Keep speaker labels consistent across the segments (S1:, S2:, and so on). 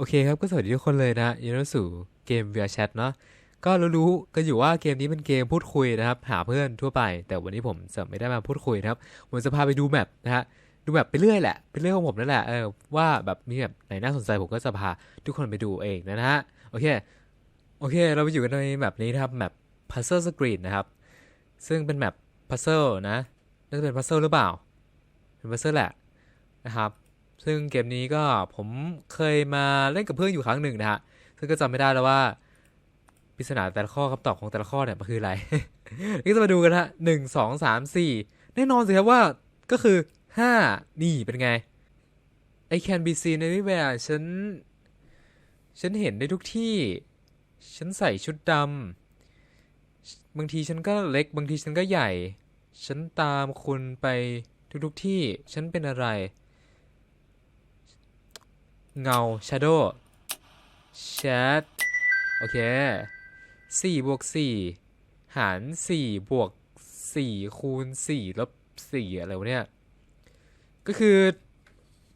S1: โอเคครับก็สวัสดีทุกคนเลยนะยินดีสู่เกม VR Chat เนาะก็รู้ๆกันอยู่ว่าเกมนี้เป็นเกมพูดคุยนะครับ หาเพื่อนทั่วไป แต่วันนี้ผมจะไม่ได้มาพูดคุยนะครับผมจะพาไปดูแมปนะฮะดูแมปไปเรื่อยแหละเป็นเรื่องของผมนั่นแหละเออว่าแบบมีแบบไหนน่าสนใจผมก็จะพาทุกคนไปดูเองนะฮะโอเคโอเค เราไปอยู่กันในแมปนี้นะครับแมป Puzzle Screen นะครับ ซึ่งเป็นแมป Puzzle นะน่าจะเป็น Puzzle หรือเปล่า เป็น Puzzle แหละนะครับ ซึ่งเกมนี้ก็ผมเคยมาเล่นกับเพื่อนอยู่ครั้งหนึ่งนะฮะ ซึ่งก็จำไม่ได้แล้วว่าปริศนาแต่ละข้อคำตอบของแต่ละข้อเนี่ยมันคืออะไร นี่จะมาดูกันฮะหนึ่งสองสามสี่แน่นอนสิครับว่าก็คือห้านี่เป็นไง I can be seen anywhere ฉัน ฉันเห็นได้ทุกที่ ฉันใส่ชุดดำ บางทีฉันก็เล็ก บางทีฉันก็ใหญ่ ฉันตามคุณไปทุกๆที่ ฉันเป็นอะไร เงา shadow chat โอเคสี่บวกสี่หารสี่บวกสี่คูณสี่ลบสี่อะไรวะเนี่ย ก็คือ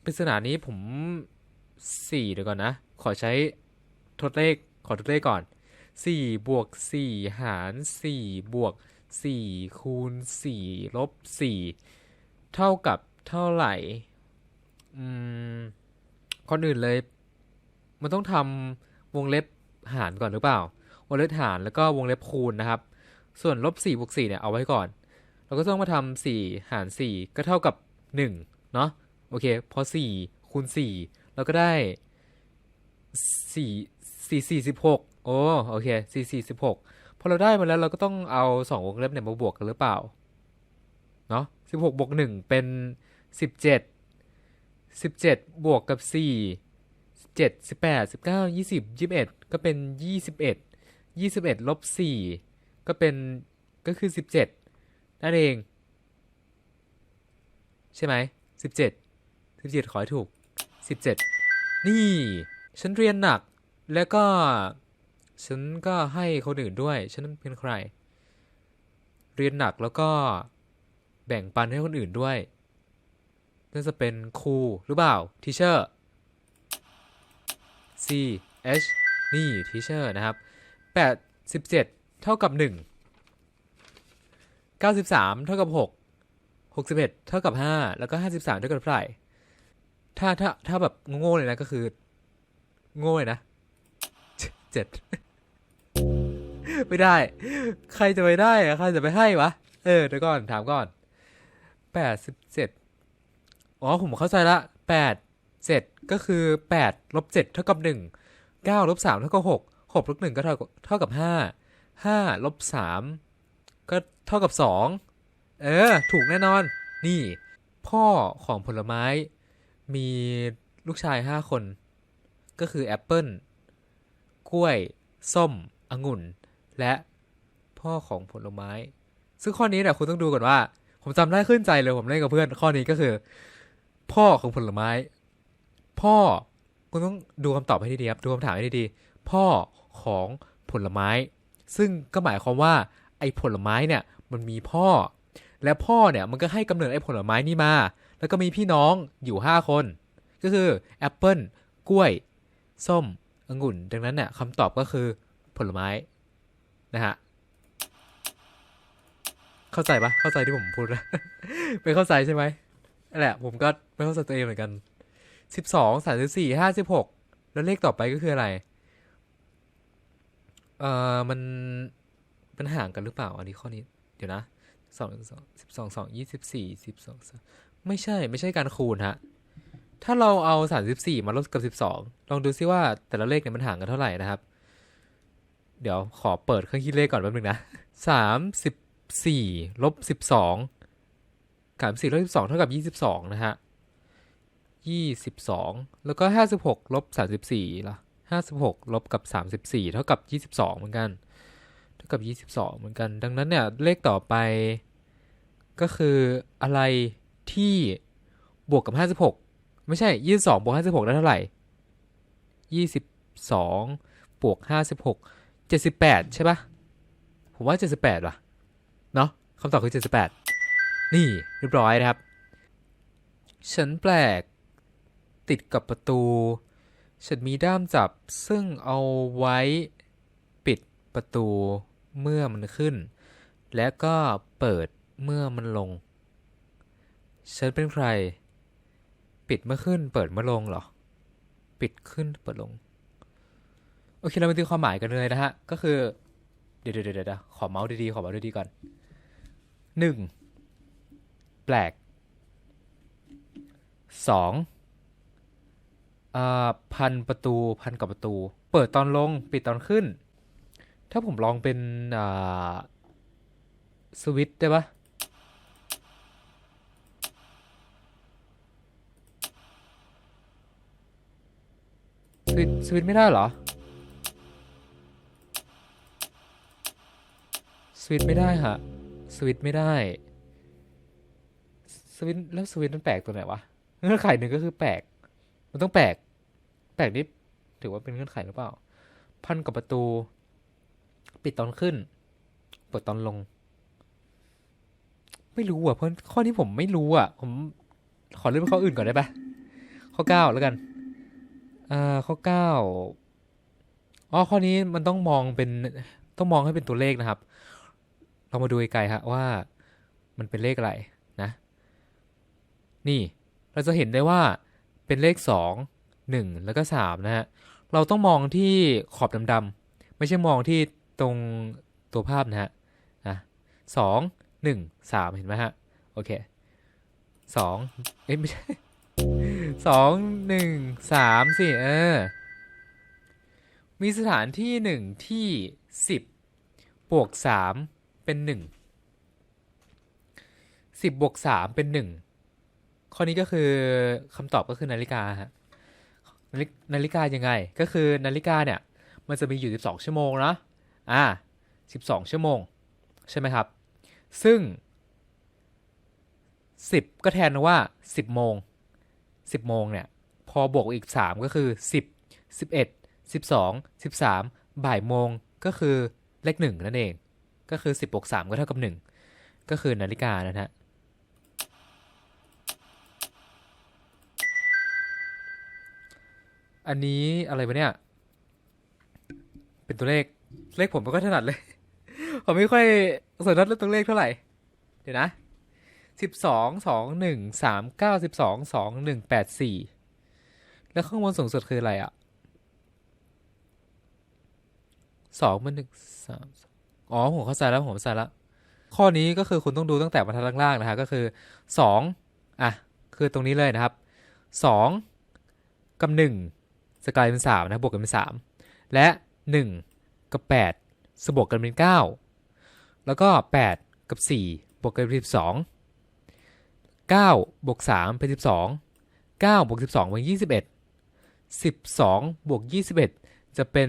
S1: ปริศนานี้ผมสี่เดี๋ยวก่อนนะ ขอใช้ทดเลขขอทดเลขก่อนสี่บวกสี่หารสี่บวกสี่คูณสี่ลบสี่เท่ากับเท่าไหร่ อืม ก่อนอื่นเลย มันต้องทำวงเล็บหารก่อนหรือเปล่า วงเล็บหารแล้วก็วงเล็บคูณนะครับ ส่วนลบ4บวก4เนี่ยเอาไว้ก่อน เราก็ต้องมาทำ4หาร 4 ก็เท่ากับ 1 เนาะโอเค พอ 4 คูณ 4 เราก็ได้ 4 4 4 16 โอ้โอเค 4 4 16 พอเราได้มาแล้วเราก็ต้องเอา 2 วงเล็บเนี่ยมาบวกกันหรือเปล่า เนาะ16บวก1เป็น 17 สิบเจ็ดบวกกับสี่เจ็ดสิบแปดสิบเก้ายี่สิบยี่สิบเอ็ดก็เป็นยี่สิบเอ็ดยี่สิบเอ็ดลบสี่ก็เป็นก็คือสิบเจ็ดนั่นเอง ใช่ไหมสิบเจ็ดสิบเจ็ดขอให้ถูกสิบเจ็ดนี่ ฉันเรียนหนักแล้วก็ ฉันก็ให้คนอื่นด้วย ฉันเป็นใคร เรียนหนักแล้วก็แบ่งปันให้คนอื่นด้วย น่าจะเป็นครูหรือเปล่า teacher C H นี่ teacher นะครับ8 17เท่ากับ 1 93 เท่ากับ 6 61 เท่ากับ 5 แล้วก็ 53 เท่ากับเท่าไหร่ถ้าถ้าถ้าแบบโง่เลยนะก็คือ โง่เลยนะ7ไม่ได้ ใครจะไปได้ใครจะไปให้วะ เออเดี๋ยวก่อนถามก่อน87 อ๋อผมเข้าใจละแปดเจ็ดก็คือแปดลบเจ็ดเท่ากับหนึ่งเก้าลบสามเท่ากับหกหกลบหนึ่งก็เท่ากับเท่ากับห้าห้าลบสามก็เท่ากับสองเออ ถูกแน่นอน นี่ พ่อของผลไม้ มีลูกชายห้าคน ก็คือแอปเปิลกล้วย ส้ม องุ่น และพ่อของผลไม้ ซึ่งข้อนี้เนี่ยคุณต้องดูก่อนว่า ผมจำได้ขึ้นใจเลยผมเล่นกับเพื่อน ข้อนี้ก็คือ พ่อของผลไม้ พ่อคุณต้องดูคำตอบให้ดีครับ ดูคำถามให้ดีพ่อของผลไม้ ซึ่งก็หมายความว่า ไอ้ผลไม้เนี่ยมันมีพ่อ และพ่อเนี่ยมันก็ให้กำเนิดไอ้ผลไม้นี่มา แล้วก็มีพี่น้องอยู่ห้าคน ก็คือแอปเปิลกล้วย ส้มองุ่น ดังนั้นเนี่ยคำตอบก็คือผลไม้นะฮะเข้าใจปะเข้าใจที่ผมพูดนะไม่เข้าใจใช่ไหม แหละ ผมก็ไม่เข้าใจตัวเองเหมือนกันสิบสองสามสิบสี่ห้าสิบหกแล้วเลขต่อไปก็คืออะไร เอ่อ มันมันห่างกันหรือเปล่า อันนี้ข้อนี้ เดี๋ยวนะสองสองสิบสองสองยี่สิบสี่สิบสองไม่ใช่ ไม่ใช่การคูณฮะ ถ้าเราเอาสามสิบสี่มาลบกับสิบสองลองดูซิว่าแต่ละเลขเนี่ยมันห่างกันเท่าไหร่นะครับ เดี๋ยวขอเปิดเครื่องคิดเลขก่อนแป๊บนึงนะสามสิบสี่ลบสิบสอง สามสี่ลบสิบสองเท่ากับยี่สิบสองนะฮะยี่สิบสองแล้วก็ห้าสิบหกลบสามสิบสี่ละห้าสิบหกลบกับสามสิบสี่เท่ากับยี่สิบสองเหมือนกัน เท่ากับยี่สิบสองเหมือนกัน ดังนั้นเนี่ยเลขต่อไป ก็คืออะไรที่บวกกับห้าสิบหกไม่ใช่ยี่สิบสองบวกห้าสิบหกได้เท่าไหร่ยี่สิบสองบวกห้าสิบหกเจ็ดสิบแปดใช่ปะผมว่าเจ็ดสิบแปดว่ะ เนาะคำตอบคือเจ็ดสิบแปด นี่เรียบร้อยนะครับ ฉันแปลก ติดกับประตู ฉันมีด้ามจับซึ่งเอาไว้ปิดประตูเมื่อมันขึ้น และก็เปิดเมื่อมันลง ฉันเป็นใคร ปิดเมื่อขึ้น เปิดเมื่อลงเหรอ ปิดขึ้นเปิดลง โอเคเรามาดูความหมายกันเลยนะฮะ ก็คือ เดี๋ยวเดี๋ยวเดี๋ยวขอเมาส์ดีๆ ขอเมาส์ดีๆก่อนหนึ่ง แปลกสองพันประตูพันกับประตู เปิดตอนลงปิดตอนขึ้น ถ้าผมลองเป็นสวิตช์ได้ปะสวิตสวิตไม่ได้เหรอ สวิตไม่ได้ฮะ สวิตไม่ได้ วิตแล้วสวิตมันแปลกตัวไหนวะเงื่อนไขหนึ่งก็คือแปลก มันต้องแปลก แปลกนี่ถือว่าเป็นเงื่อนไขหรือเปล่า พันกับประตู ปิดตอนขึ้น เปิดตอนลง ไม่รู้อะ เพราะข้อนี้ผมไม่รู้อะ ผมขอเลื่อนไปข้ออื่นก่อนได้ปะข้อเก้าแล้วกันอ่าข้อเก้าอ๋อข้อนี้มันต้องมองเป็นต้องมองให้เป็นตัวเลขนะครับ เรามาดูไกลๆฮะว่ามันเป็นเลขอะไร นี่เราจะเห็นได้ว่าเป็นเลขสองหนึ่งแล้วก็สามนะฮะ เราต้องมองที่ขอบดำๆไม่ใช่มองที่ตรงตัวภาพนะฮะนะสองหนึ่งสามเห็นไหมฮะ โอเคสองเอ้ยไม่ใช่สองหนึ่งสามสิเออ มีสถานที่หนึ่งที่สิบบวกสามเป็นหนึ่งสิบบวกสามเป็นหนึ่ง ข้อนี้ก็คือคำตอบก็คือนาฬิกาฮะนาฬินาฬิกายังไง ก็คือนาฬิกาเนี่ย มันจะมีอยู่ 12 ชั่วโมงนะอ่า 12 ชั่วโมง ใช่ไหมครับ ซึ่ง 10 ก็แทนว่า 10 โมง 10 โมงเนี่ย พอบวกอีก 3 ก็คือ 10 11 12 13 บ่ายโมงก็คือเลขหนึ่งนั่นเอง ก็คือ 10บวก3ก็เท่ากับ 1 ก็คือนาฬิกานะฮะ อันนี้อะไรวะเนี่ย เป็นตัวเลข เลขผมไม่ค่อยถนัดเลย ผมไม่ค่อยสนใจเรื่องตัวเลขเท่าไหร่ เดี๋ยวนะสิบสองสองหนึ่งสามเก้าสิบสองสองหนึ่งแปดสี่แล้วข้างบนสูงสุดคืออะไรอะสองมันหนึ่งสามอ๋อผมเข้าใจแล้วผมเข้าใจแล้วข้อนี้ก็คือคุณต้องดูตั้งแต่บรรทัดล่างๆนะฮะก็คือสองอะคือตรงนี้เลยนะครับสองกับหนึ่ง จะกลายเป็น3นะบวกกันเป็น3และ1กับ8สบวกกันเป็น9แล้วก็8กับ4บวกกันเป็น12 9บวก3เป็น12 9บวก12เป็น21 12บวก21จะเป็น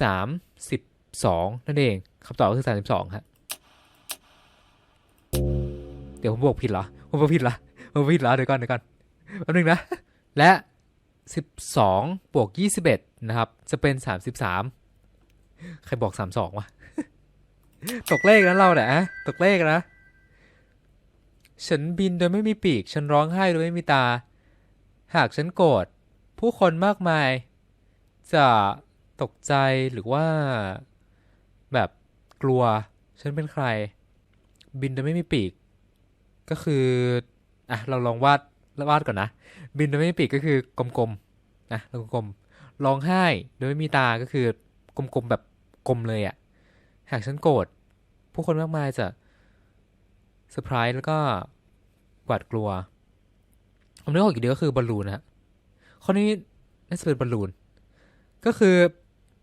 S1: 32นั่นเองคำตอบก็คือ32ครับเดี๋ยวผมบวกผิดเหรอผมบวกผิดเหรอผมบวกผิดเหรอเดี๋ยวก่อนเดี๋ยวก่อนแป๊บนึงนะและ 12 บวก 21 นะครับ จะเป็น 33 ใครบอก 32 วะ ตกเลขนะเราเนี่ยตกเลขนะ ฉันบินโดยไม่มีปีก ฉันร้องไห้โดยไม่มีตา หากฉันโกรธ ผู้คนมากมาย จะตกใจหรือว่า แบบกลัว ฉันเป็นใคร บินโดยไม่มีปีก ก็คือ อะ เราลองวาด วาดก่อนนะ บินโดยไม่มีปีกก็คือกลมๆนะกลมๆร้องไห้โดยไม่มีตาก็คือกลมๆแบบกลมเลยอะ่ะ หากฉันโกรธผู้คนมากมายจะเซอร์ไพรส์แล้วก็หวาดกลัวผมนึกออกอีกเดียวก็คือบอลลูนนะฮะข้อนี้น่าจะเป็นบอลลูน ก็คือ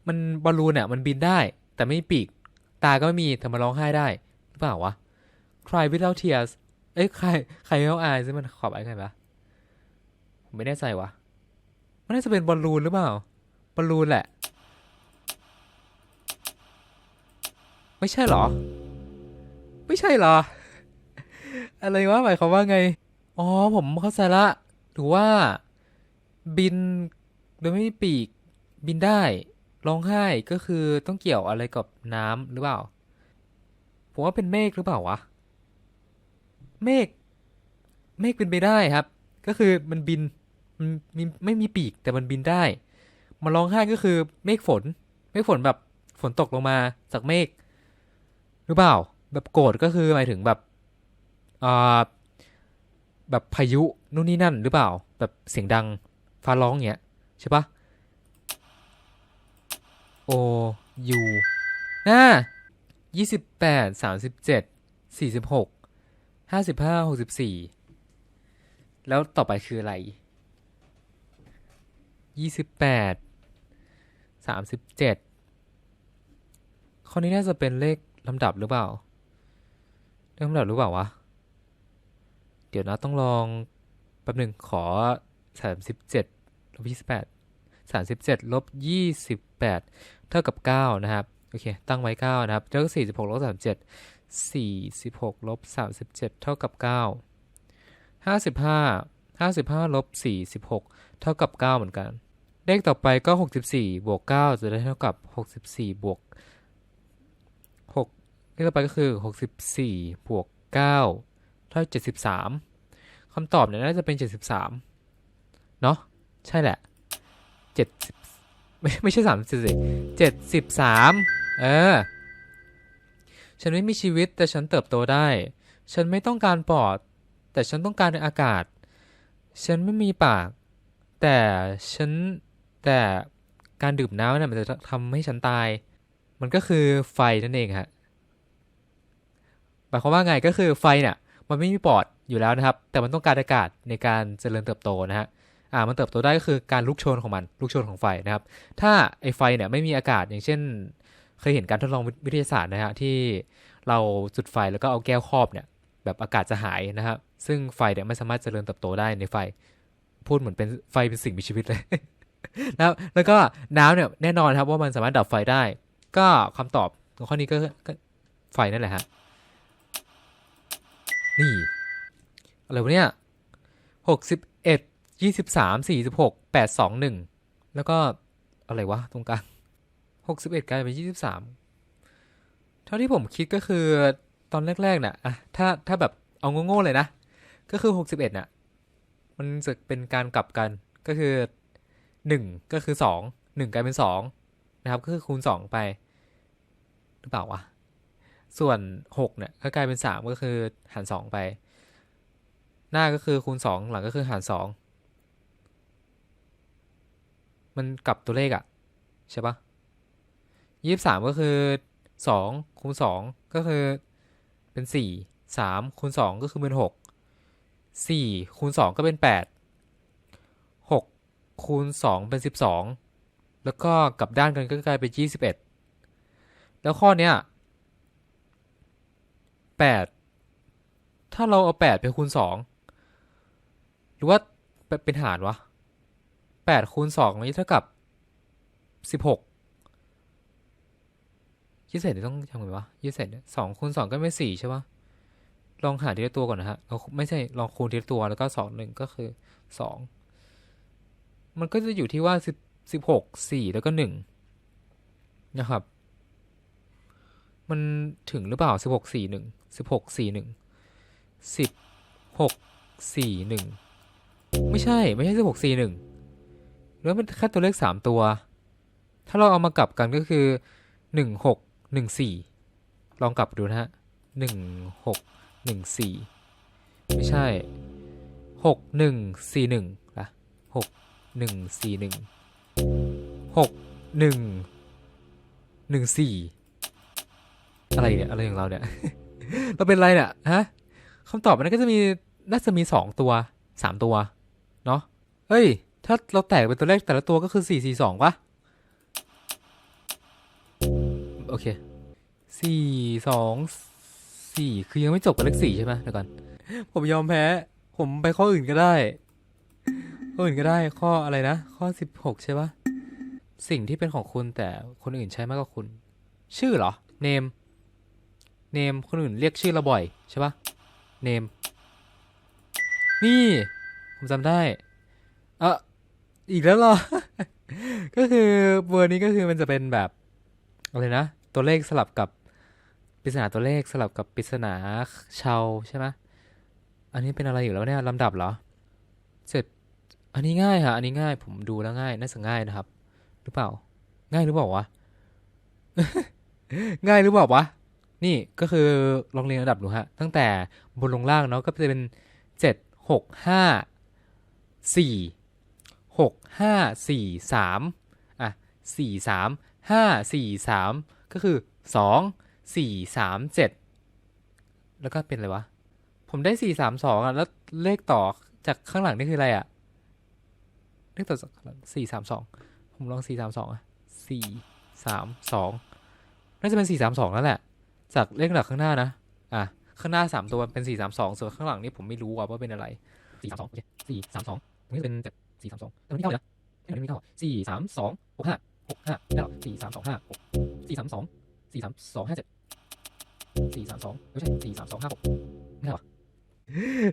S1: มันบอลลูนเนี่ยมันบินได้ แต่ไม่มีปีก ตาก็ไม่มีแต่มาร้องไห้ได้หรือเปล่าวะ Cry without tears เอ้ยใครใครเอาอายซึ่งมันขอบไอ้ไงปะ ไม่แน่ใจวะมันน่าจะเป็นบอลลูนหรือเปล่า บอลลูนแหละ ไม่ใช่เหรอ ไม่ใช่เหรอ อะไรวะหมายความว่าไง อ๋อ ผมเข้าใจละหรือว่า บินโดยไม่มีปีก บินได้ ร้องไห้ก็คือต้องเกี่ยวอะไรกับน้ำหรือเปล่า ผมว่าเป็นเมฆหรือเปล่าวะ เมฆ เมฆเป็นไปได้ครับ ก็คือมันบิน มันมีไม่มีปีกแต่มันบินได้ มันร้องไห้ก็คือเมฆฝน เมฆฝนแบบฝนตกลงมาจากเมฆหรือเปล่า แบบโกรธก็คือหมายถึงแบบอ่าแบบพายุนู่นนี่นั่นหรือเปล่า แบบเสียงดังฟ้าร้องเงี้ยใช่ปะโอยูน่ายี่สิบแปดสามสิบเจ็ดสี่สิบหกห้าสิบห้าหกสิบสี่แล้วต่อไปคืออะไร ยี่สิบแปดสามสิบเจ็ดข้อนี้น่าจะเป็นเลขลำดับหรือเปล่าเลขลำดับหรือเปล่าวะ เดี๋ยวนะต้องลองแป๊บหนึ่งขอสามสิบเจ็ดลบยี่สิบแปดสามสิบเจ็ดลบยี่สิบแปดเท่ากับเก้านะครับโอเค ตั้งไว้เก้านะครับแล้วก็สี่สิบหกลบสามเจ็ดสี่สิบหกลบสามสิบเจ็ดเท่ากับเก้าห้าสิบห้าห้าสิบห้าลบสี่สิบหกเท่ากับเก้าเหมือนกัน เลขต่อไปก็หกสิบสี่บวกเก้าจะได้เท่ากับหกสิบสี่บวกหกเลขต่อไปก็คือหกสิบสี่บวกเก้าเท่าเจ็ดสิบสามคำตอบเนี่ยน่าจะเป็น 73 เนาะใช่แหละ 70 ไม่ไม่ใช่3 7 73 เออ ฉันไม่มีชีวิตแต่ฉันเติบโตได้ ฉันไม่ต้องการปอด แต่ฉันต้องการอากาศ ฉันไม่มีปากแต่ฉัน แต่การดื่มน้ำเนี่ยมันจะทำให้ฉันตาย มันก็คือไฟนั่นเองฮะหมายความว่าไงก็คือไฟเนี่ยมันไม่มีปอดอยู่แล้วนะครับ แต่มันต้องการอากาศในการเจริญเติบโตนะฮะอ่ามันเติบโตได้ก็คือการลุกโชนของมันลุกโชนของไฟนะครับ ถ้าไอไฟเนี่ยไม่มีอากาศอย่างเช่น เคยเห็นการทดลองวิทยาศาสตร์นะฮะที่เราจุดไฟแล้วก็เอาแก้วครอบเนี่ยแบบอากาศจะหายนะครับซึ่งไฟเนี่ยไม่สามารถเจริญเติบโตได้ในไฟ พูดเหมือนเป็นไฟเป็นสิ่งมีชีวิตเลย นะครับแล้วก็น้ำเนี่ยแน่นอนครับว่ามันสามารถดับไฟได้ ก็คำตอบของข้อนี้ก็ไฟนั่นแหละฮะนี่อะไรวะเนี่ยหกสิบเอ็ดยี่สิบสามสี่สิบหกแปดสองหนึ่งแล้วก็อะไรวะตรงกลางหกสิบเอ็ดกลายเป็นยี่สิบสามเท่าที่ผมคิดก็คือตอนแรกๆเนี่ยอะถ้าถ้าแบบเอาโง่ๆเลยนะ ก็คือหกสิบเอ็ดน่ะ มันจะเป็นการกลับกันก็คือ หนึ่งก็คือสองหนึ่งกลายเป็นสองนะครับก็คือคูณสองไป หรือเปล่าวะ ส่วนหกเนี่ยก็กลายเป็นสามก็คือหารสองไป หน้าก็คือคูณสองหลังก็คือหารสองมันกลับตัวเลขอะใช่ปะยี่สิบสามก็คือสองคูณสองก็คือเป็นสี่สามคูณสองก็คือเป็นหกสี่คูณสองก็เป็นแปด คูณสองเป็นสิบสองแล้วก็กลับด้านกันก็กลายเป็นยี่สิบเอ็ดแล้วข้อเนี้ยแปดถ้าเราเอาแปดไปคูณสองหรือว่าเป็นหารวะแปดคูณสองนี่เท่ากับสิบหกยี่สิบเอ็ดต้องทำไงวะยี่สิบเอ็ดสองคูณสองก็ไม่สี่ใช่ปะลองหารทีละตัวก่อนนะฮะเราไม่ใช่ลองคูณทีละตัวแล้วก็สองหนึ่งก็คือสอง มันก็จะอยู่ที่ว่าสิบสิบหกสี่แล้วก็หนึ่งนะครับ มันถึงหรือเปล่าสิบหกสี่หนึ่งสิบหกสี่หนึ่งสิบหกสี่หนึ่งไม่ใช่ไม่ใช่สิบหกสี่หนึ่งแล้วมันแค่ตัวเลขสามตัว ถ้าเราเอามากลับกันก็คือหนึ่งหกหนึ่งสี่ลองกลับดูนะฮะหนึ่งหกหนึ่งสี่ไม่ใช่หกหนึ่งสี่หนึ่งละหก หนึ่งสี่หนึ่งหกหนึ่งหนึ่งสี่อะไรเนี่ยอะไรของเราเนี่ย เราเป็นอะไรเนี่ยฮะคำตอบมันก็จะมีน่าจะมีสองตัวสามตัวเนาะเฮ้ย ถ้าเราแตกเป็นตัวเลขแต่ละตัวก็คือสี่สี่สองปะโอเคสี่สองสี่คือยังไม่จบกับเลขสี่ใช่ไหมเดี๋ยวก่อน ผมยอมแพ้ ผมไปข้ออื่นก็ได้ ข้ออื่นก็ได้ข้ออะไรนะ ข้อสิบหกใช่ปะสิ่งที่เป็นของคุณแต่คนอื่นใช้มากกว่าคุณ ชื่อเหรอเนมเนมคนอื่นเรียกชื่อเราบ่อยใช่ปะเนมนี่ผมจำได้เอออีกแล้วเหรอ ก็คือเวอร์นี้ก็คือมันจะเป็นแบบอะไรนะ ตัวเลขสลับกับปริศนาตัวเลขสลับกับปริศนาชาวใช่ไหมอันนี้เป็นอะไรอยู่แล้วเนี่ยลำดับเหรอเสร็จ อันนี้ง่ายค่ะอันนี้ง่าย ผมดูแล้วง่ายน่าจะง่ายนะครับ หรือเปล่า ง่ายหรือเปล่าวะ ง่ายหรือเปล่าวะ นี่ก็คือลองเรียงระดับดูฮะ ตั้งแต่บนลงล่างเนาะก็จะเป็นเจ็ดหกห้าสี่หกห้าสี่สามอะสี่สามห้าสี่สามก็คือสองสี่สามเจ็ดแล้วก็เป็นอะไรวะ ผมได้สี่สามสองอะ แล้วเลขต่อจากข้างหลังนี่คืออะไรอะ เลขต่อจากสี่สามสองผมลองสี่สามสองอะสี่สามสองน่าจะเป็นสี่สามสองนั่นแหละ จากเลขหลักข้างหน้านะ อะ ข้างหน้าสามตัวเป็นสี่สามสองส่วนข้างหลังนี่ผมไม่รู้ว่าเป็นอะไรสี่สามสองโอเคสี่สามสองตรงนี้เป็นแบบสี่สามสองแต่มันไม่เข้าเลยนะไม่ไม่เข้าสี่สามสองหกห้าหกห้าไม่ได้หรอกสี่สามสองห้าหกสี่สามสองสี่สามสองห้าเจ็ดสี่สามสองไม่ใช่สี่สามสองห้าหกไม่ได้หรอ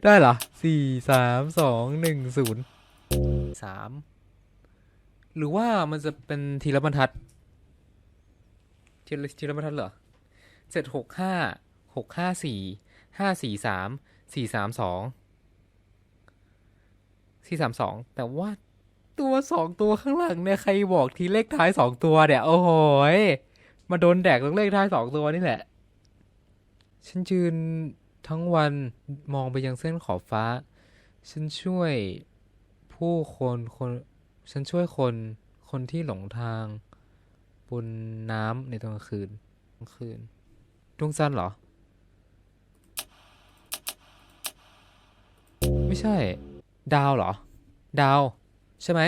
S1: ได้เหรอสี่สามสองหนึ่งศูนย์ สามหรือว่ามันจะเป็นทีละบรรทัดทีละทีละบรรทัดเหรอเจ็ดหกห้าหกห้าสี่ห้าสี่สามสี่สามสองสี่สามสองแต่ว่าตัวสองตัวข้างหลังเนี่ยใครบอกทีเลขท้ายสองตัวเนี่ย โอ้โหมาโดนแดกตรงเลขท้ายสองตัวนี่แหละ ฉันยืนทั้งวันมองไปยังเส้นขอบฟ้า ฉันช่วย ผู้คนคนฉันช่วยคนคนที่หลงทางบนน้ำในตอนกลางคืนกลางคืนดวงจันทร์เหรอ ไม่ใช่ ดาวเหรอ ดาว ใช่ไหม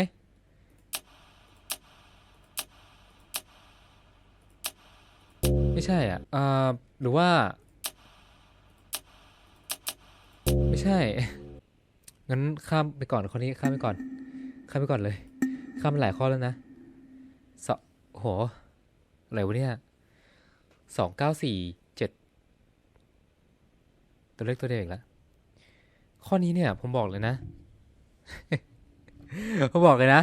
S1: ไม่ใช่อะเอ่อหรือว่า ไม่ใช่ งั้นข้ามไปก่อนคนนี้ข้ามไปก่อน ข้ามไปก่อนเลย ข้ามหลายข้อแล้วนะสอโหอะไรวะเนี่ยสองเก้าสี่เจ็ดตัวเลขตัวเดียวอีกแล้วข้อนี้เนี่ย ผมบอกเลยนะ ผมบอกเลยนะ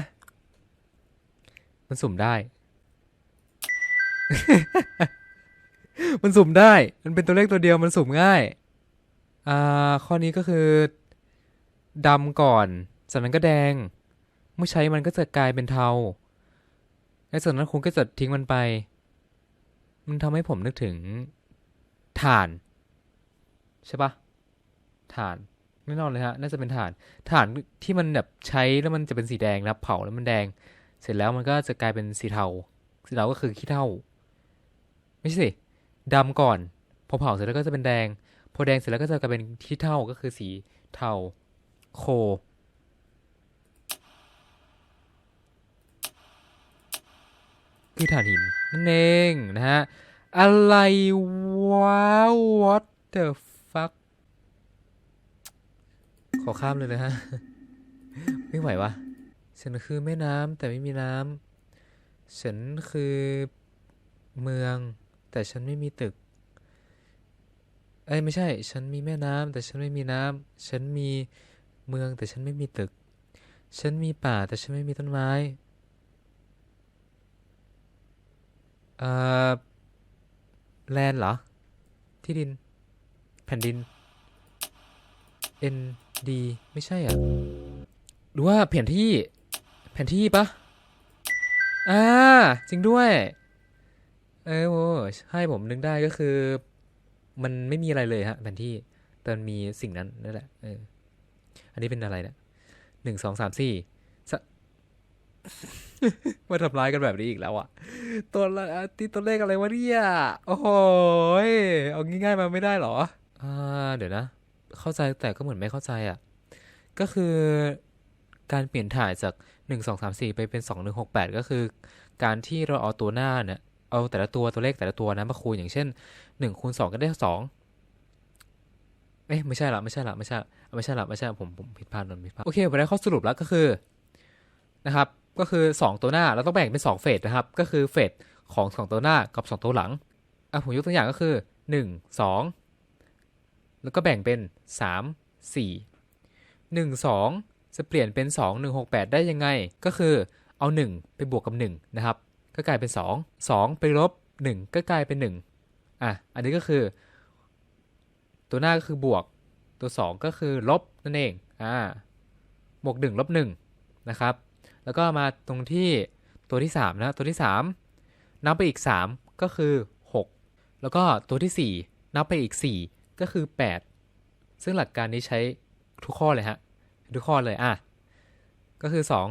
S1: มันสุ่มได้ มันสุ่มได้ มันเป็นตัวเลขตัวเดียวมันสุ่มง่าย อ่า ข้อนี้ก็คือ ดำก่อน จากนั้นก็แดง เมื่อใช้มันก็จะกลายเป็นเทา และจากนั้นคุณก็จะทิ้งมันไป มันทำให้ผมนึกถึงถ่าน ใช่ปะถ่านแน่นอนเลยฮะ น่าจะเป็นถ่าน ถ่านที่มันแบบใช้แล้วมันจะเป็นสีแดงแล้วเผาแล้วมันแดง เสร็จแล้วมันก็จะกลายเป็นสีเทา สีเทาก็คือขี้เถ้าไม่ใช่สิดำก่อน พอเผาเสร็จแล้วก็จะเป็นแดง พอแดงเสร็จแล้วก็จะกลายเป็นขี้เถ้าก็คือสีเทา โค คือถ่านหินนั่นเองนะฮะ อะไรว้า what the fuck ขอข้ามเลยนะฮะ ไม่ไหววะฉันคือแม่น้ำแต่ไม่มีน้ำฉันคือเมือง แต่ฉันไม่มีตึกเอ้ยไม่ใช่ ฉันมีแม่น้ำแต่ฉันไม่มีน้ำฉันมี เมืองแต่ฉันไม่มีตึก ฉันมีป่าแต่ฉันไม่มีต้นไม้เอ่อแลนเหรอ ที่ดิน แผ่นดิน N D ไม่ใช่อะ หรือว่าแผนที่ แผนที่ปะอ่า จริงด้วย เออโว้ให้ผมนึกได้ก็คือ มันไม่มีอะไรเลยฮะ แผนที่ แต่มันมีสิ่งนั้นนั่นแหละ เออ นนี้เป็นอะไรเนี่ยหนึ่งสองสามสี่สมาทำร้ายกันแบบนี้อีกแล้วอะตัวละตีตัวเลขอะไรวะเนี่ย โอ้โหเอาง่ายๆมาไม่ได้เหรอ อ่า เดี๋ยวนะ เข้าใจแต่ก็เหมือนไม่เข้าใจอะก็คือการเปลี่ยนถ่ายจากหนึ่งสองสามสี่ไปเป็นสองหนึ่งหกแปดก็คือ การที่เราเอาตัวหน้าเนี่ย เอาแต่ละตัวตัวเลขแต่ละตัวนะมาคูณอย่างเช่นหนึ่งคูณสองก็ได้สอง เอ๊ะไม่ใช่ละไม่ใช่ละไม่ใช่ไม่ใช่ละไม่ใช่ผมผมผิดพลาดผมผิดพลาดโอเคผมได้ข้อสรุปแล้วก็คือนะครับก็คือ 2 ตัวหน้าเราต้องแบ่งเป็น2เฟสนะครับก็คือเฟสของ 2 ตัวหน้ากับ 2 ตัวหลังอะผมยกตัวอย่างก็คือ 1 2 แล้วก็แบ่งเป็น 3 4 1 2 จะเปลี่ยนเป็น 2 1 6 8 ได้ยังไง ก็คือเอา 1 ไปบวกกับ 1 นะครับ ก็กลายเป็น 2 2 ไปลบ 1 ก็กลายเป็น 1อะอันนี้ก็คือ ตัวหน้าก็คือบวก ตัว 2 ก็คือลบนั่นเอง อ่า บวก1ลบ1นะครับ แล้วก็มาตรงที่ตัวที่สามนะ ตัวที่สามนับไปอีกสามก็คือหกแล้วก็ตัวที่สี่นับไปอีกสี่ก็คือแปดซึ่งหลักการนี้ใช้ทุกข้อเลยฮะ ทุกข้อเลย อะ ก็คือสอง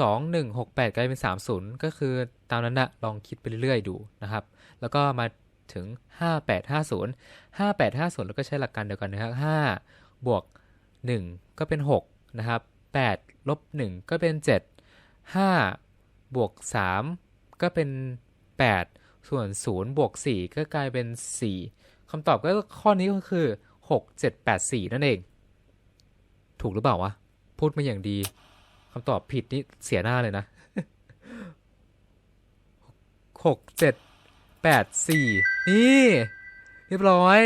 S1: สองหนึ่งหกแปดกลายเป็นสามศูนย์ก็คือตามนั้นนะลองคิดไปเรื่อยๆ ดูนะครับ แล้วก็มา ถึง 5850 5850 แล้วก็ใช้หลักการเดียวกันนะครับ 5 บวก 1 ก็เป็น 6 นะครับ 8 ลบ 1 ก็เป็น 7 5 บวก 3 ก็เป็น 8 ส่วน 0 บวก 4 ก็กลายเป็น 4 คำตอบก็ข้อนี้ก็คือ 6 7 8 4 นั่นเอง ถูกหรือเปล่าวะ พูดมาอย่างดีคำตอบผิดนี่เสียหน้าเลยนะหกเจ็ด แปดสี่นี่ เรียบร้อย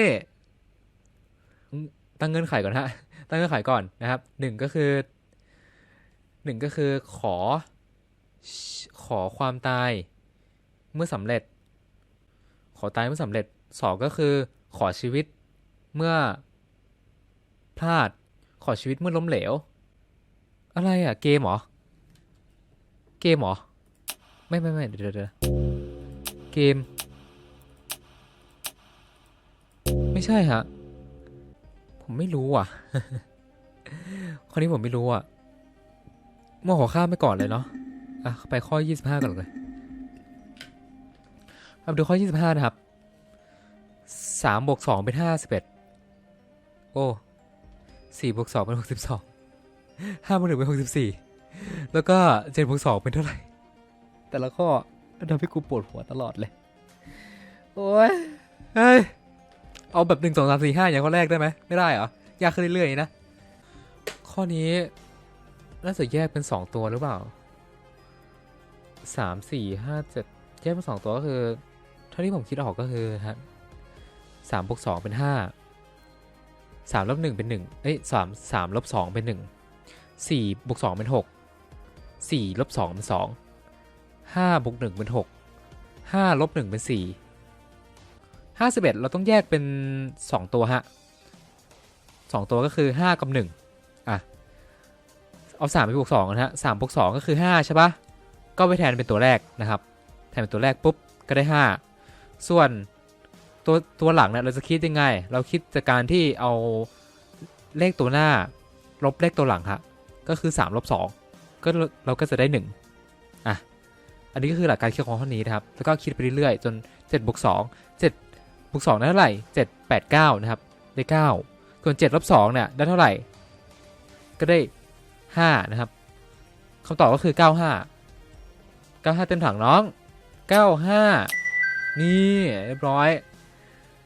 S1: ตั้งเงื่อนไขก่อนฮะ ตั้งเงื่อนไขก่อนนะครับหนึ่งก็คือหนึ่งก็คือขอขอความตายเมื่อสำเร็จ ขอตายเมื่อสำเร็จสองก็คือขอชีวิตเมื่อพลาด ขอชีวิตเมื่อล้มเหลว อะไรอะ เกมเหรอ เกมเหรอ ไม่ไม่ไม่เดี๋ยวเดี๋ยวเกม ใช่ฮะ ผมไม่รู้อะข้อนี้ผมไม่รู้อะเมื่อขอข้ามไปก่อนเลยเนาะอะไปข้อ 25 ก่อนเลยมาดูข้อ 25 นะครับ3บวก2เป็น 51 โอ้4บวก2เป็น 62 5บวก1เป็น 64 แล้วก็7บวก2เป็นเท่าไหร่ แต่ละข้อทำให้กูปวดหัวตลอดเลย โอ้ยเฮ้ย เอาแบบหนึ่งสองสามสี่ห้าอย่างข้อแรกได้ไหมไม่ได้เหรอยากขึ้นเรื่อยๆนะข้อนี้น่าจะแยกเป็นสองตัวหรือเปล่าสามสี่ห้าเจ็ดแยกเป็นสองตัวก็คือเท่าที่ผมคิดออกก็คือฮะสามบวกสองเป็นห้าสามลบหนึ่งเป็นหนึ่งเอ้ยสามสามลบสองเป็นหนึ่งสี่บวกสองเป็นหกสี่ลบสองเป็นสองห้าบวกหนึ่งเป็นหกห้าลบหนึ่งเป็นสี่ ห้าสิบเอ็ดเราต้องแยกเป็นสองตัวฮะสองตัวก็คือห้ากับหนึ่งอะ เอาสามไปบวกสองนะฮะสามบวกสองก็คือห้าใช่ปะก็ไปแทนเป็นตัวแรกนะครับ แทนเป็นตัวแรกปุ๊บก็ได้ห้าส่วนตัวตัวหลังเนี่ยเราจะคิดยังไง เราคิดจากการที่เอาเลขตัวหน้าลบเลขตัวหลังฮะก็คือ3ลบ2ก็เราก็จะได้ 1 อะ อันนี้ก็คือหลักการคิดของข้อนี้นะครับ แล้วก็คิดไปเรื่อยๆ จน7บวก2 บวก2ได้เท่าไหร่7 8 9นะครับ ได้9ส่วน7ลบ2เนี่ยได้เท่าไหร่ ก็ได้5นะครับคำตอบก็คือ95 95เต็มถังน้อง95นี่เรียบร้อย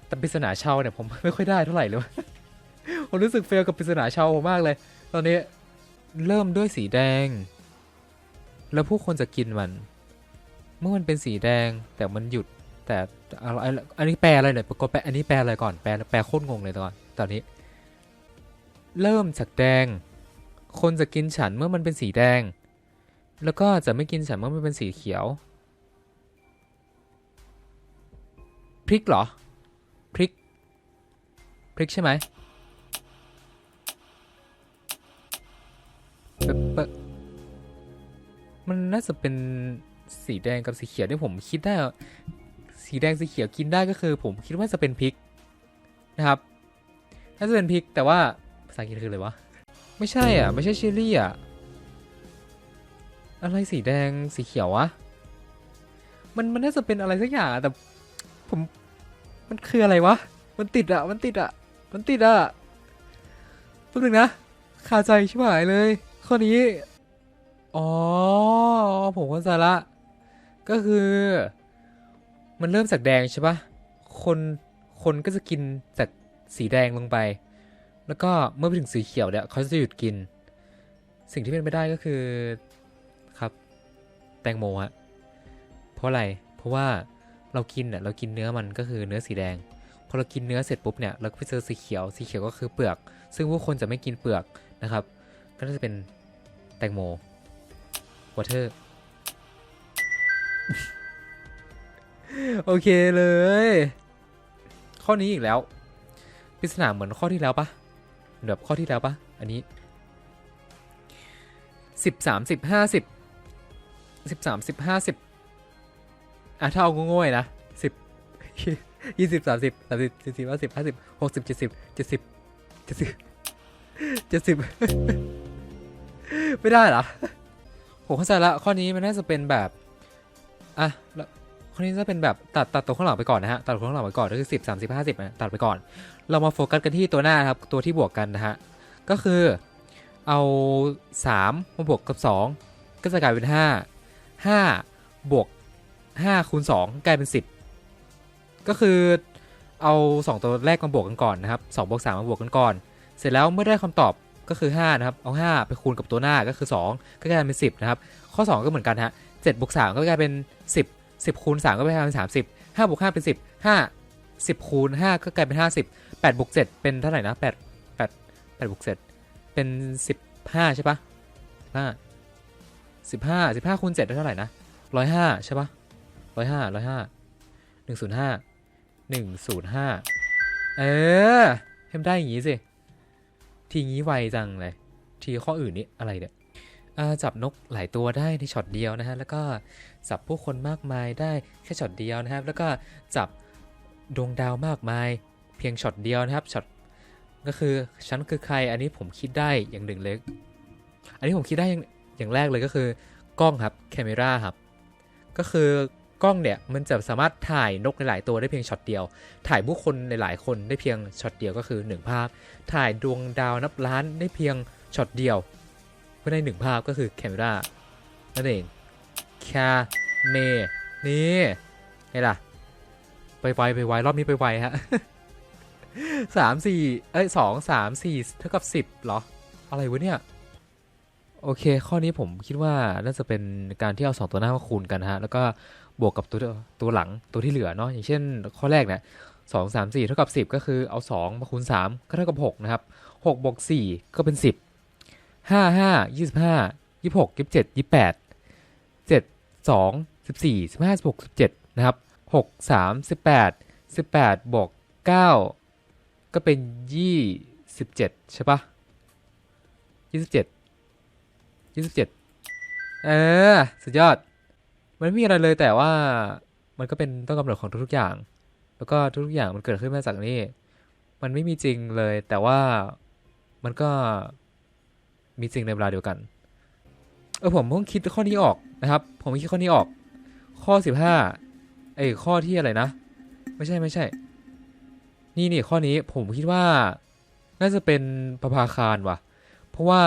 S1: แต่ปริศนาเช่าเนี่ยผมไม่ค่อยได้เท่าไหร่เลยผมรู้สึกเฟลกับปริศนาเช่าผมมากเลย ตอนนี้เริ่มด้วยสีแดง แล้วผู้คนจะกินมัน เมื่อมันเป็นสีแดงแต่มันหยุดแต่ อันนี้แปลอะไรเนี่ยประกดแปลอันนี้แปลอะไรก่อนแปลแปลโคตรงงเลยตอนตอนนี้ เริ่มจากแดง คนจะกินฉันเมื่อมันเป็นสีแดง แล้วก็จะไม่กินฉันเมื่อมันเป็นสีเขียว พริกเหรอ พริก พริกใช่ไหมมันน่าจะเป็นสีแดงกับสีเขียวที่ผมคิดได้ สีแดงสีเขียวกินได้ก็คือ ผมคิดว่าจะเป็นพริกนะครับน่าจะเป็นพริกแต่ว่าภาษาอังกฤษคืออะไรวะไม่ใช่อะ ไม่ใช่เชอรี่อะอะไรสีแดงสีเขียววะมันมันน่าจะเป็นอะไรสักอย่างแต่ผมมันคืออะไรวะมันติดอะมันติดอะมันติดอะแป๊บนึงนะคาใจชิบหายเลยข้อนี้ อ๋อ ผมเข้าใจละ ก็คือ มันเริ่มจากแดงใช่ปะคนคนก็จะกินจากสีแดงลงไป แล้วก็เมื่อไปถึงสีเขียวเนี่ยเขาจะหยุดกิน สิ่งที่เป็นไปได้ก็คือครับ แตงโมฮะเพราะอะไรเพราะว่าเรากินเนี่ยเรากินเนื้อมันก็คือเนื้อสีแดงพอเรากินเนื้อเสร็จปุ๊บเนี่ยเราก็ไปเจอสีเขียวสีเขียวก็คือเปลือก ซึ่งผู้คนจะไม่กินเปลือกนะครับก็จะเป็นแตงโมวอเตอร์ โอเคเลย ข้อนี้อีกแล้วปริศนาเหมือนข้อที่แล้วปะแบบข้อที่แล้วปะอันนี้สิบสามสิบห้าสิบสิบสามสิบห้าสิบอะถ้าเอาโง่ๆนะสิบยี่สิบสามสิบสามสิบสี่สิบห้าสิบห้าสิบหกสิบเจ็ดสิบเจ็ดสิบเจ็ดสิบเจ็ดสิบไม่ได้หรอผมเข้าใจละข้อนี้มันน่าจะเป็นแบบ อะ แล้วข้อนี้จะเป็นแบบตัดตัดตัวข้างหลังไปก่อนนะฮะ ตัดตัวข้างหลังไปก่อนก็คือสิบสามสิบห้าสิบตัดไปก่อน เรามาโฟกัสกันที่ตัวหน้าครับ ตัวที่บวกกันนะฮะ ก็คือเอา3มมาบวกกับ2ก็จะกลายเป็น5 5บวก5คูณ2กลายเป็น10ก็คือเอา2ตัวแรกมาบวกกันก่อนนะครับ2บวก3มาบวกกันก่อน เสร็จแล้วเมื่อได้คำตอบก็คือ5นะครับ เอา 5 ไปคูณกับตัวหน้าก็คือ 2 ก็กลายเป็น 10 นะครับ ข้อ 2 ก็เหมือนกันฮะ7บวก3ก็กลายเป็น 10 10คูณ3ก็กลายเป็น30 5บวก5เป็น10 5 10คูณ5ก็กลายเป็น50 8บวก7เป็นเท่าไหร่นะ8 8 8บวก7เป็น15ใช่ปะ5 15 15คูณ7ได้เท่าไหร่นะ105ใช่ปะ105 105 105 105เออให้มันได้อย่างงี้สิ ทีงี้ไวจังเลย ทีข้ออื่นนี่อะไรเนี่ยจับนกหลายตัวได้ในช็อตเดียวนะฮะ แล้วก็ จับผู้คนมากมายได้แค่ช็อตเดียวนะครับ แล้วก็จับดวงดาวมากมาย เพียงช็อตเดียวนะครับช็อตก็คือฉันคือใครอันนี้ผมคิดได้อย่างหนึ่งเลยอันนี้ผมคิดได้อย่างอย่างแรกเลยก็คือกล้องครับแคม e ราครับก็คือกล้องเนี่ยมันจะสามารถถ่ายนกหลาย ๆ ตัวได้เพียงช็อตเดียว ถ่ายผู้คนหลาย ๆ คนได้เพียงช็อตเดียวก็คือ 1 ภาพ ถ่ายดวงดาวนับล้านได้เพียงช็อตเดียวก็ได้หนึ่งภาพก็คือแคม e รานั่นเอง แคเม นี่ไงล่ะ ไปไวไปไวรอบนี้ไปไวฮะสามสี่เอ้ยสองสามสี่เท่ากับสิบเหรอ อะไรวะเนี่ย โอเค ข้อนี้ผมคิดว่าน่าจะเป็นการที่เอาสองตัวหน้ามาคูณกันฮะ แล้วก็บวกกับตัวตัวหลังตัวที่เหลือเนาะอย่างเช่น ข้อแรกเนี่ยสองสามสี่เท่ากับสิบก็คือเอาสองมาคูณสามก็เท่ากับหกนะครับหกบวกสี่ก็เป็นสิบห้าห้ายี่สิบห้ายี่หกยี่สิบเจ็ดยี่แปด 2 14 15 16 17นะครับ6 3 18 18บวก9ก็เป็น 27 ใช่ปะ27 27 เออ สุดยอด มันไม่มีอะไรเลยแต่ว่ามันก็เป็นต้นกำเนิดของทุกๆอย่าง แล้วก็ทุกๆอย่างมันเกิดขึ้นมาจากนี่ มันไม่มีจริงเลยแต่ว่ามันก็มีจริงในเวลาเดียวกัน เออผมเพิ่งคิดข้อนี้ออกนะครับ ผมคิดข้อนี้ออก ข้อสิบห้าไอ้ข้อที่อะไรนะ ไม่ใช่ไม่ใช่ นี่นี่ข้อนี้ผมคิดว่า น่าจะเป็นประภาคารว่ะ เพราะว่า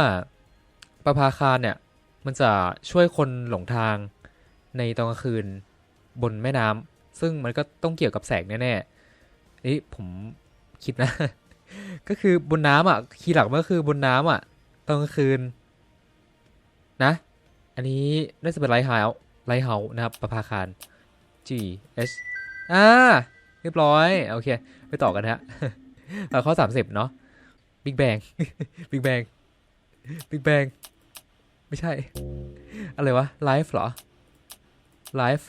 S1: ประภาคารเนี่ย มันจะช่วยคนหลงทางในตอนกลางคืนบนแม่น้ำซึ่งมันก็ต้องเกี่ยวกับแสงแน่ๆนี่ผมคิดนะ ก็คือบนน้ำอะคีย์หลักมันก็คือบนน้ำอะตอนกลางคืน นะ อันนี้น่าจะเป็นไลท์เฮาส์ไลท์เฮาส์นะครับประภาคาร G H อ่าเรียบร้อย โอเค ไปต่อกันฮะเอาข้อ30เนาะ Big Bang Big Bang Big Bang ไม่ใช่ อะไรวะ Life เหรอ Life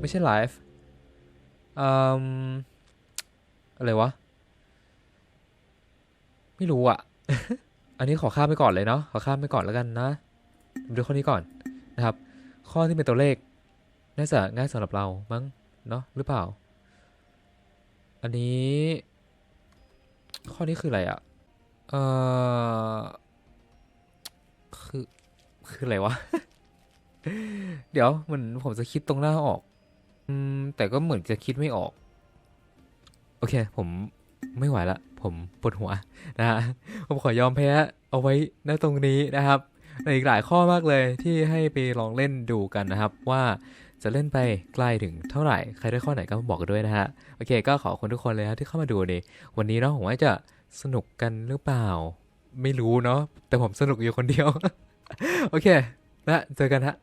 S1: ไม่ใช่ Life อืมอะไรวะ ไม่รู้อะ อันนี้ขอข้ามไปก่อนเลยเนาะขอข้ามไปก่อนแล้วกันนะ ดูข้อนี้ก่อนนะครับ ข้อที่เป็นตัวเลขน่าจะง่ายสำหรับเรามั้งเนาะหรือเปล่า อันนี้ ข้อนี้คืออะไรอะ่ะเออคือคืออะไรวะ เดี๋ยวเหมือนผมจะคิดตรงหน้าออก อืม แต่ก็เหมือนจะคิดไม่ออก โอเค ผมไม่ไหวละ ผมปวดหัวนะฮะผมขอยอมแพ้เอาไว้ณตรงนี้นะครับ ในอีกหลายข้อมากเลยที่ให้ไปลองเล่นดูกันนะครับ ว่าจะเล่นไปใกล้ถึงเท่าไหร่ ใครได้ข้อไหนก็บอกกันด้วยนะฮะ โอเค ก็ขอบคุณทุกคนเลยนะที่เข้ามาดูในวันนี้เนาะผมว่าจะสนุกกันหรือเปล่า ไม่รู้เนาะแต่ผมสนุกอยู่คนเดียว โอเคนะเจอกันฮะ